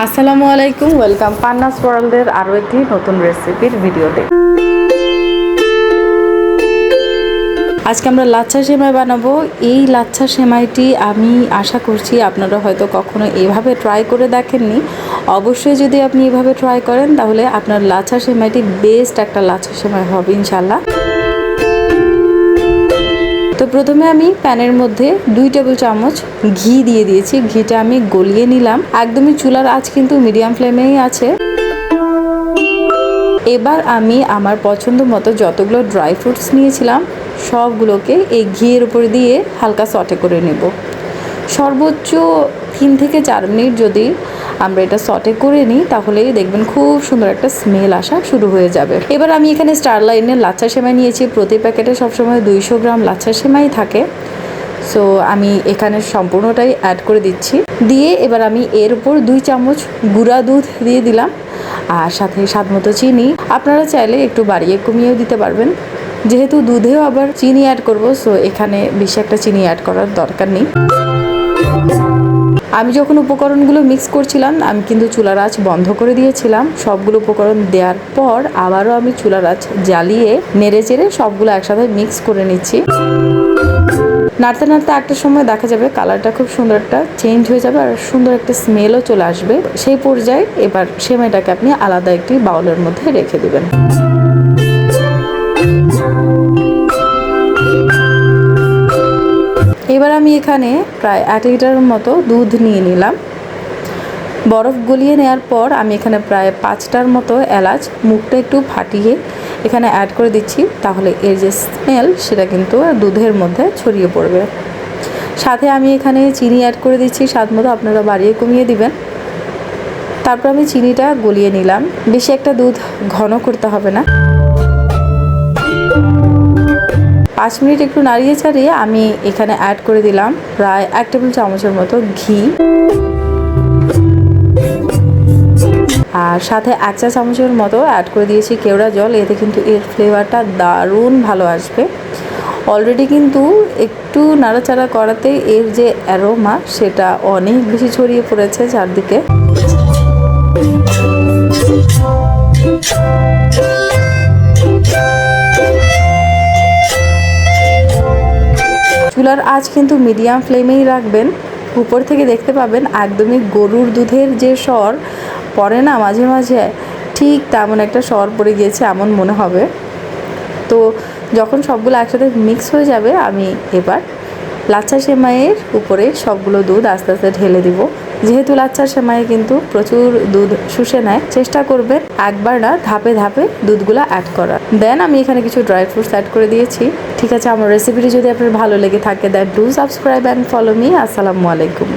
আসসালামু আলাইকুম, ওয়েলকাম পান্নাস ওয়ার্ল্ডের আরও একটি নতুন রেসিপির ভিডিওতে। আজকে আমরা লাচ্ছা সেমাই বানাবো। এই লাচ্ছা সেমাইটি আমি আশা করছি আপনারা হয়তো কখনো এভাবে ট্রাই করে দেখেননি। অবশ্যই যদি আপনি এভাবে ট্রাই করেন, তাহলে আপনার লাচ্ছা সেমাইটি বেস্ট একটা লাচ্ছা সেমাই হবে ইনশাল্লাহ তো প্রথমে আমি প্যানের মধ্যে দুই টেবিল চামচ ঘি দিয়ে দিয়েছি। ঘিটা আমি গলিয়ে নিলাম। একদমই চুলার আঁচ কিন্তু মিডিয়াম ফ্লেমেই আছে। এবার আমি আমার পছন্দ মতো যতগুলো ড্রাই ফ্রুটস নিয়েছিলাম, সবগুলোকে এই ঘিয়ের উপর দিয়ে হালকা সটে করে নেব। সর্বোচ্চ তিন থেকে চার মিনিট যদি আমরা এটা সটে করে নিই, তাহলেই দেখবেন খুব সুন্দর একটা স্মেল আসা শুরু হয়ে যাবে। এবার আমি এখানে স্টার লাইনের লাচ্ছা সেমাই নিয়েছি। প্রতি প্যাকেটে সবসময় দুইশো গ্রাম লাচ্ছা সেমাই থাকে। সো আমি এখানে সম্পূর্ণটাই অ্যাড করে দিচ্ছি। দিয়ে এবার আমি এর উপর দুই চামচ গুঁড়া দুধ দিয়ে দিলাম আর সাথে স্বাদ মতো চিনি। আপনারা চাইলে একটু বাড়িয়ে কমিয়েও দিতে পারবেন। যেহেতু দুধেও আবার চিনি অ্যাড করব সো এখানে বেশি একটা চিনি অ্যাড করার দরকার নেই। আমি যখন উপকরণগুলো মিক্স করছিলাম, আমি কিন্তু চুলার আঁচ বন্ধ করে দিয়েছিলাম। সবগুলো উপকরণ দেওয়ার পর আবারও আমি চুলার আঁচ জ্বালিয়ে নেড়ে চেড়ে সবগুলো একসাথে মিক্স করে নিচ্ছি। নাড়তে নাড়তে একটা সময় দেখা যাবে কালারটা খুব সুন্দর একটা চেঞ্জ হয়ে যাবে আর সুন্দর একটা স্মেলও চলে আসবে। সেই পর্যায়ে এবার সেমাইটাকে আপনি আলাদা একটি বাউলের মধ্যে রেখে দেবেন। এবার আমি এখানে প্রায় এক লিটারের মতো দুধ নিয়ে নিলাম। বরফ গলিয়ে নেওয়ার পর আমি এখানে প্রায় পাঁচটার মতো এলাচ মুখটা একটু ফাটিয়ে এখানে অ্যাড করে দিচ্ছি, তাহলে এর যে স্মেল সেটা কিন্তু দুধের মধ্যে ছড়িয়ে পড়বে। সাথে আমি এখানে চিনি অ্যাড করে দিচ্ছি, স্বাদ মতো আপনারা বাড়িয়ে কমিয়ে দিবেন। তারপর আমি চিনিটা গলিয়ে নিলাম। বেশি একটা দুধ ঘন করতে হবে না। পাঁচ মিনিট একটু নাড়িয়ে ছাড়িয়ে আমি এখানে অ্যাড করে দিলাম প্রায় এক টেবিল চামচের মতো ঘি। আর সাথে এক চা চামচের মতো অ্যাড করে দিয়েছি কেওড়া জল, এতে কিন্তু এর ফ্লেভারটা দারুণ ভালো আসবে। অলরেডি কিন্তু একটু নাড়াচাড়া করাতে এর যে অ্যারোমা সেটা অনেক বেশি ছড়িয়ে পড়েছে চারদিকে। চুলার আজ কিন্তু মিডিয়াম ফ্লেমেই রাখবেন। উপর থেকে দেখতে পাবেন একদমই গরুর দুধের যে স্বর পড়ে না মাঝে মাঝে ঠিক তেমন একটা স্বর পড়ে গিয়েছে এমন মনে হবে। তো যখন সবগুলো একসাথে মিক্স হয়ে যাবে, আমি এবার লাচ্ছা সেমাইয়ের উপরে সবগুলো দুধ আস্তে আস্তে ঢেলে দিব। যেহেতু লাচ্ছার সেমাইয়ে কিন্তু প্রচুর দুধ শুষে নেয়, চেষ্টা করবেন একবার না ধাপে ধাপে দুধগুলা অ্যাড করার। দেন আমি এখানে কিছু ড্রাই ফ্রুটস অ্যাড করে দিয়েছি। ঠিক আছে, আমার রেসিপিটি যদি আপনার ভালো লেগে থাকে that do subscribe and follow me আসসালামু আলাইকুম।